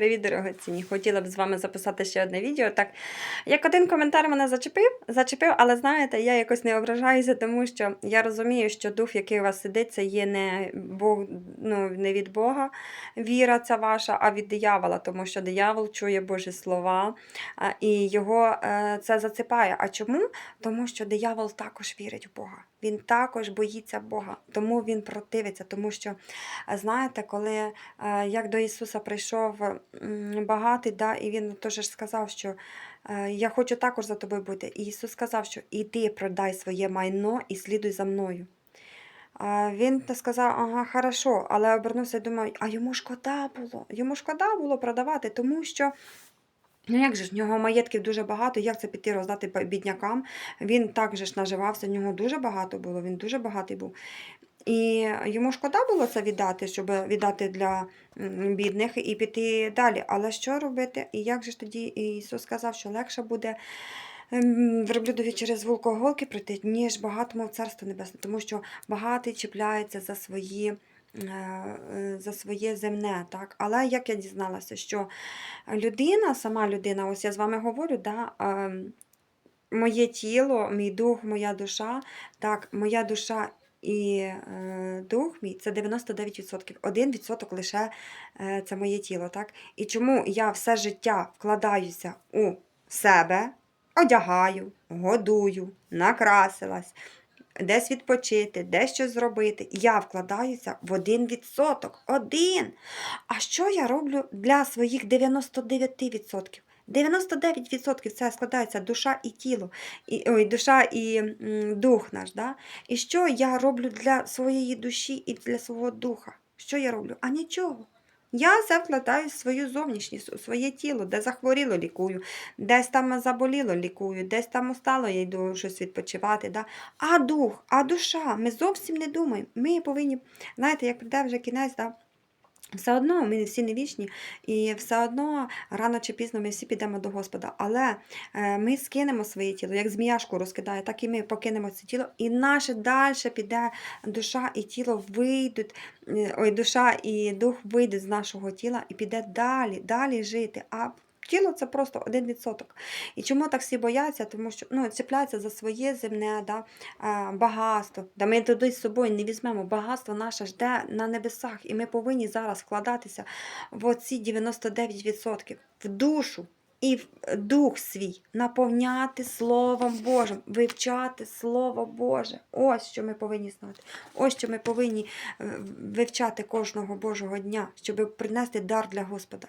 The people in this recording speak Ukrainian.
Привіт, дорогоцінні! Хотіла б з вами записати ще одне відео. Так, як один коментар мене зачепив, зачепив, але знаєте, я якось не ображаюся, тому що я розумію, що дух, який у вас сидить, це є не Бог, ну, не від Бога віра ця ваша, а від диявола, тому що диявол чує Божі слова і його е, це зацепає. А чому? Тому що диявол також вірить в Бога. Він також боїться Бога, тому він противиться, тому що, е, знаєте, коли е, як до Ісуса прийшов багатий, да, і він теж сказав, що е, я хочу також за тобою бути. І Ісус сказав, що іди продай своє майно і слідуй за мною. Він сказав, ага, хорошо, але обернувся і думав, а йому шкода було. Йому шкода було продавати, тому що. Ну як же ж, в нього маєтків дуже багато, як це піти роздати біднякам? Він так же ж наживався, в нього дуже багато було, він дуже багатий був. І йому шкода було це віддати, щоб віддати для бідних і піти далі. Але що робити? І як же ж тоді Ісус сказав, що легше буде ем, верблюдові через вулкоголки пройти, ніж багатому в царство небесне, тому що багатий чіпляється за свої. е, За своє земне, так. Але як я дізналася, що людина, сама людина, ось я з вами говорю, да, ем, моє тіло, мій дух, моя душа, так, моя душа і е, дух мій це 99%. 1% лише е, це моє тіло. Так? І чому я все життя вкладаюся у себе, одягаю, годую, накрасилась, десь відпочити, десь щось зробити. Я вкладаюся в 1%. Один. А що я роблю для своїх 99%? 99% це складається душа і тіло, і, ой, душа і дух наш. Да? І що я роблю для своєї душі і для свого духа? Що я роблю? А нічого. Я все вкладаю в свою зовнішність, у своє тіло, де захворіло, лікую, десь там заболіло, лікую, десь там устало, я йду щось відпочивати. Да? А дух, а душа, ми зовсім не думаємо. Ми повинні, знаєте, як прийде вже кінець, да? Все одно ми всі не вічні, і все одно рано чи пізно ми всі підемо до Господа. Але е, ми скинемо своє тіло, як зміяшку розкидає, так і ми покинемо це тіло, і наше далі піде душа і тіло вийдуть, е, ой, душа і дух вийдуть з нашого тіла і піде далі, далі жити. А Тіло це просто 1%. І чому так всі бояться? Тому що ну, цепляються за своє земне да, багатство. Да ми туди з собою не візьмемо. Багатство наше жде на небесах, і ми повинні зараз вкладатися в оці 99% в душу і дух свій, наповняти Словом Божим, вивчати Слово Боже. Ось що ми повинні знати. Ось що ми повинні е, вивчати кожного Божого дня, щоб принести дар для Господа.